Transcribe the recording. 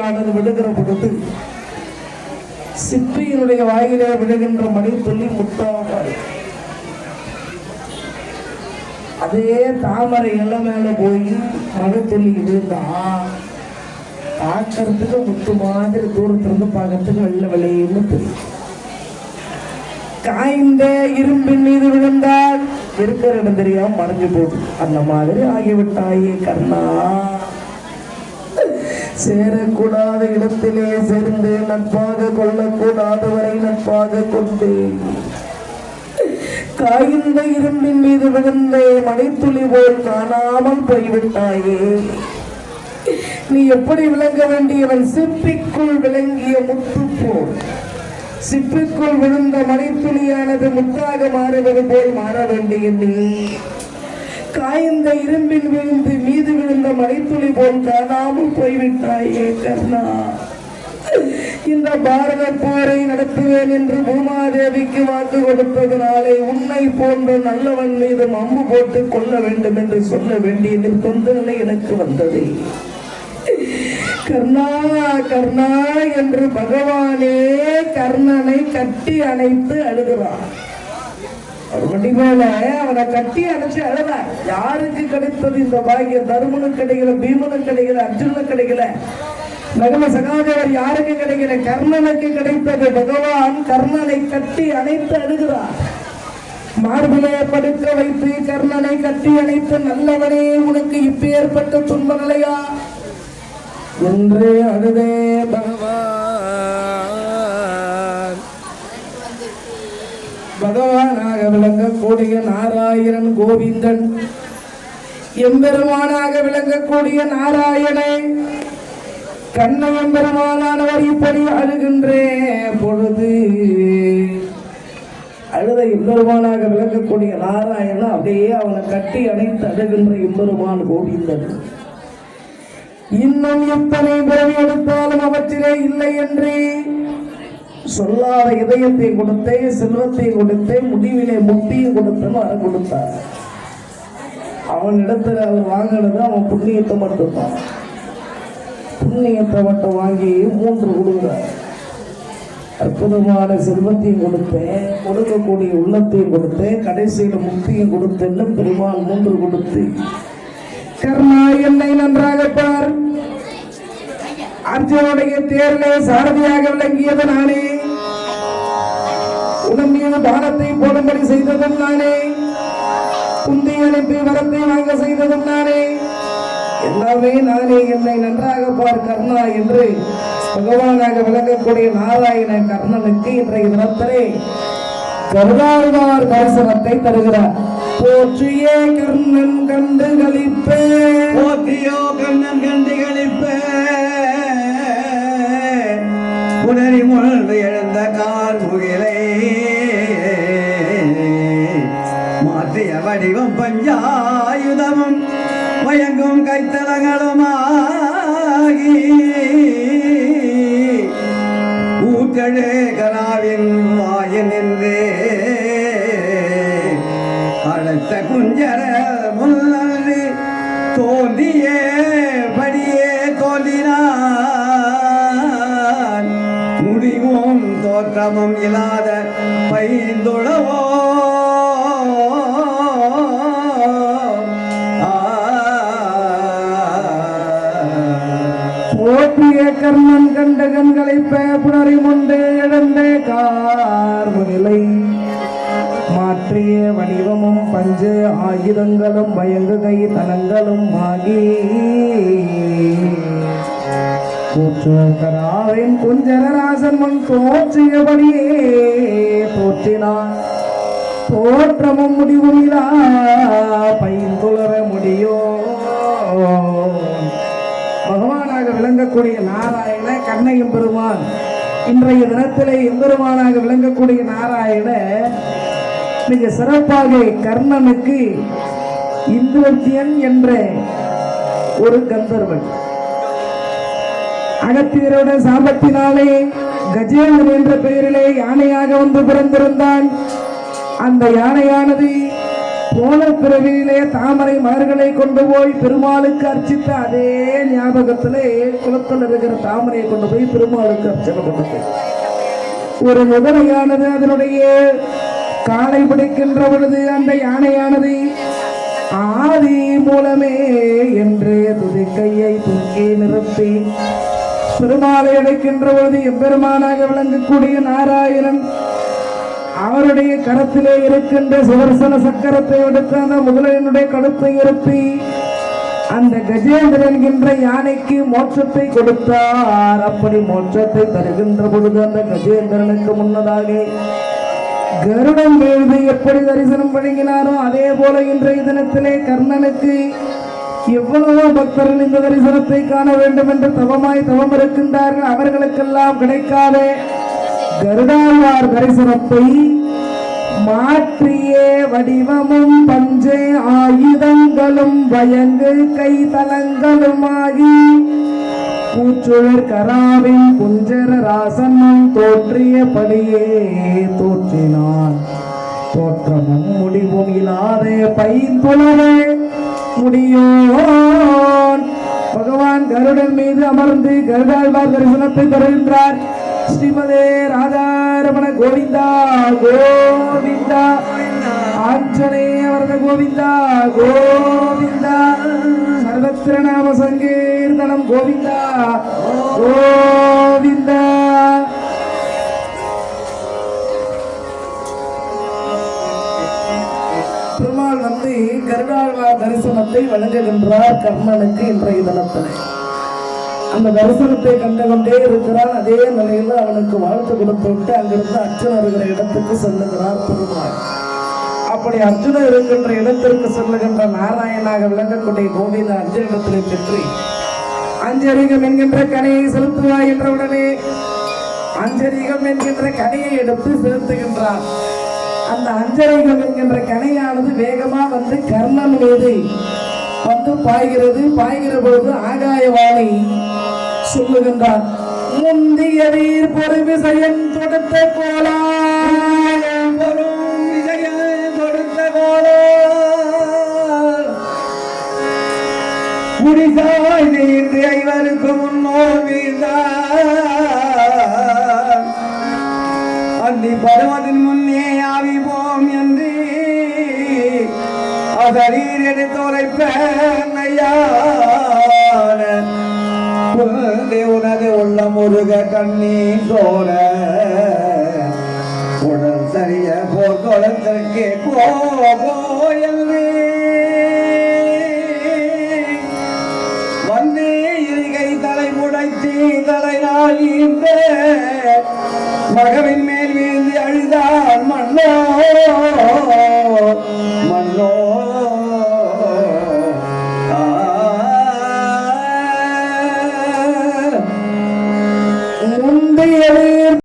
ஆனது விழுகிற பொழுது சிப்பியினுடைய வாயிலே விழுகின்ற மணி துள்ளி முட்டாவாய். அதே தாமரை இலை மேல போய் மழை துள்ளி விழுந்தா பார்க்கறதுக்கு முத்து மாதிரி தூரத்துல இருந்து பார்க்கறதுக்கு வெள்ள வெளியேன்னு தெரியும் காய்ந்த இரும்பின் மீது விழுந்தால் இருக்கிற இடம் தெரியாம மறைஞ்சு போகுது. அந்த மாதிரி ஆகிவிட்டாயே கர்ணா. சேரக்கூடாத இடத்திலே சேர்ந்து நட்பாக கொள்ளக்கூடாதவரை நட்பாக கொண்டு. காய்ந்த இரும்பின் மீது விழுந்த மணித்துளி போல் காணாமல் போய்விட்டாயே. நீ எப்படி விளங்க வேண்டியவன்? சிப்பிக்குள் விளங்கிய முத்து போல். சிப்பிக்குள் விழுந்த மணித்துளியானது முத்தாக மாறுவது போல் மாற வேண்டிய நீ காய்ந்த இரும்பில் விழுந்து மீது விழுந்த மலைத்துளி போல் காணாமல் போய்விட்டாயே கர்ணா. இந்த பாரத போரை நடத்துவேன் என்று பூமாதேவிக்கு வாக்கு கொடுத்ததினாலே உன்னை போன்ற நல்லவன் மீது அம்பு போட்டு கொள்ள வேண்டும் என்று சொல்ல வேண்டிய நிர்பந்தனை எனக்கு வந்தது. கர்ணா கர்ணா என்று பகவானே கர்ணனை கட்டி அணைத்து அழுகிறான் ஒரு மேல அவனை கட்டி அணைச்சு அழுதார் யாருக்கு கிடைத்தது இந்த பாக்கியம்? தருமனுக்கு கிடைக்கல பீமனுக்கு கிடைக்கல அர்ஜுனனுக்கு கிடைக்கல. நகம சகாதேவர் யாருக்கு கிடைக்கல? கர்ணனுக்கு கிடைத்தது. பகவான் கர்ணனை கட்டி அணைத்து அழுகிறார். மார்பிலே படுக்க வைத்து கர்ணனை கட்டி அணைத்து நல்லவனே உனக்கு இப்பேற்பட்ட துன்ப நிலையா? என்று அழுதே பகவான். பகவானாக விளங்கக்கூடிய நாராயணன் கோவிந்தன். எம்பெருமானாக விளங்கக்கூடிய நாராயணே கண்ண எம்பெருமானானவர் இப்படி அழுகின்றே பொழுது அழுத எம்பெருமானாக விளங்கக்கூடிய நாராயணன் அப்படியே அவனை கட்டி அணைத்து அழுகின்ற எம்பெருமான் கோவிந்தன். இன்னும் எத்தனை பிறவி எடுத்தாலும் அவற்றிலே இல்லை என்று சொல்லாத இதயத்தை கொடுத்தேன் செல்வத்தை கொடுத்தேன் முடிவிலே முட்டியும் கொடுத்தேன்னு வரம் கொடுத்தார் அவன் இடத்துல அவர் வாங்கினது அவன் புண்ணியத்தை மட்டும்தான். புண்ணியத்தை மட்டும் வாங்கி மூன்று கொடுக்குறார் அற்புதமான செல்வத்தையும் கொடுத்தேன் கொடுக்கக்கூடிய உள்ளத்தையும் கொடுத்தேன் கடைசியில் முக்தியும் கொடுத்தேன்னு பெருமாள் மூன்று கொடுத்து கர்ணா என்னை நன்றாக பார். அர்ஜுனுடைய தேர்ல சாரதியாக விளங்கியது நானே. உடன் மீது பானத்தை போடும்படி செய்ததும் நானே. குந்தி அனுப்பி வரத்தை வாங்க செய்ததும் நானே. எல்லாமே நானே என்னை நன்றாக பார் கர்ணா என்று பகவானாக விளங்கக்கூடிய நாராயண கர்ணனுக்கு இன்றைய தினத்திலே கருணாழ்வார் தரிசனத்தை தருகிறார். போற்றியே கர்ணன் கண்டு கழிப்பே போற்றியோ கண்ணன் கழிப்பே புனரி முழந்து எழுந்த கால் முகிலை. மாற்றிய வடிவம் பஞ்சாயுதமும் மயங்கும் கைத்தலங்களுமாகி ஊற்றழே கனாவின் வாயில் நின்றே. அழைத்த குஞ்ச சிரமம் இல்லாத பைந்துளவோ போற்றிய கர்ணன் கண்ட கண்களை புனரி முண்டே இழந்தே கார்முகிலை மாற்றிய வடிவமும் பஞ்ச ஆயுதங்களும் பயங்குகை தனங்களும் ஆகி கூற்றுக்கராவின் குஞ்சரராசன் முன் தோற்றியபடியே போற்றினான். தோற்றமும் முடிவும் இல்லா பைந்துளர முடியோ? பகவானாக விளங்கக்கூடிய நாராயண கண்ணையும் பெருமான் இன்றைய தினத்திலே எம்பெருமானாக விளங்கக்கூடிய நாராயண மிக சிறப்பாக கர்ணனுக்கு இந்திரத்தியன் என்ற ஒரு கந்தர்வன். அகத்தியரோட சாபத்தினாலே கஜேந்திரன் என்ற பெயரிலே யானையாக வந்து பிறந்திருந்தான். அந்த யானையானது போன பிறவியிலே தாமரை மலர்களை கொண்டு போய் பெருமாளுக்கு அர்ச்சித்த அதே ஞாபகத்திலே குளத்தில் இருக்கிற தாமரையை கொண்டு போய் பெருமாளுக்கு அர்ச்சனை கொண்டு ஒரு முதலையானது அதனுடைய காலை பிடிக்கின்ற பொழுது அந்த யானையானது ஆதி மூலமே என்று துதிக்கையை தூக்கி நிறுத்தி பெருமாளை அடைக்கின்ற பொழுது எம்பெருமானாக விளங்கக்கூடிய நாராயணன் அவருடைய கரத்திலே இருக்கின்ற சுதர்சன சக்கரத்தை எடுத்து அந்த முதலையனுடைய கழுத்தை இருப்பி அந்த கஜேந்திரன் என்கின்ற யானைக்கு மோட்சத்தை கொடுத்தார். அப்படி மோட்சத்தை தருகின்ற பொழுது அந்த கஜேந்திரனுக்கு முன்னதாக கருடம் எழுதி எப்படி தரிசனம் வழங்கினாரோ அதே போல இன்றைய தினத்திலே கர்ணனுக்கு எவ்வளவோ பக்தர்கள் இந்த தரிசனத்தை காண வேண்டும் என்று தவமாய் தவம் இருக்கின்றார்கள். அவர்களுக்கெல்லாம் கிடைக்காத. கருடாழ்வார் தரிசனத்தை மாற்றியே வடிவமும் பஞ்சே ஆயுதங்களும் பயங்கு கைதலங்களுமாகி பூச்சுழற் கராவின் புஞ்சர ராசனும் தோற்றியபடியே தோற்றினான். தோற்றமும் முடிவும் இல்லாதே பைந்துளவே முடியும். பகவான் கருடன் மீது அமர்ந்து கருடாழ்வார் தரிசனத்தை தருகின்றார் ஸ்ரீமதே ராதாரமண கோவிந்தா கோவிந்தா. ஆஞ்சநேய வரத கோவிந்தா கோவிந்தா. சர்வத்திர நாம சங்கீர்த்தனம் கோவிந்தா. கோவிந்தா. வந்து கருடாழ்வார் தரிசனத்தை வழங்குகின்றார் கர்ணனுக்கு இன்றைய தினத்திலே. அந்த தரிசனத்தை கண்டு கொண்டே இருக்கிறான். அதே நிலையில் அவனுக்கு வாழ்த்து கொடுத்து விட்டு அங்கிருந்து அர்ஜுனன் இருக்கிற இடத்துக்கு செல்லுகிறார் பெருமாள். அப்படி அர்ஜுனன் இருக்கின்ற இடத்திற்கு செல்லுகின்ற நாராயணாக விளங்கக்கூடிய கோவிந்த அர்ஜுனிடத்திலே பெற்று அஞ்சரிகம் என்கின்ற கனையை செலுத்துவாய் என்றவுடனே அஞ்சரிகம் என்கின்ற கனையை எடுத்து செலுத்துகின்றார் அந்த அஞ்சரை என்கின்ற கனையானது வேகமா வந்து கர்ணன் மீது வந்து பாய்கிறது. பாய்கிற பொழுது ஆகாயவாணி சொல்லுகின்றார் முந்திய வீர் பொறு விசையன் தொடுத்த கோலா விஜயம் கொடுத்த கோலோ குடிசாய் ஐவருக்கு முன்னோர் வீழ்ந்தார். கண்ணீர் சோர உடல் சரிய போர்க்குளத்திற்கு கோபோயல்வே வந்து இருகை தலை முடைத்தி தலை நாளிந்த மகவின்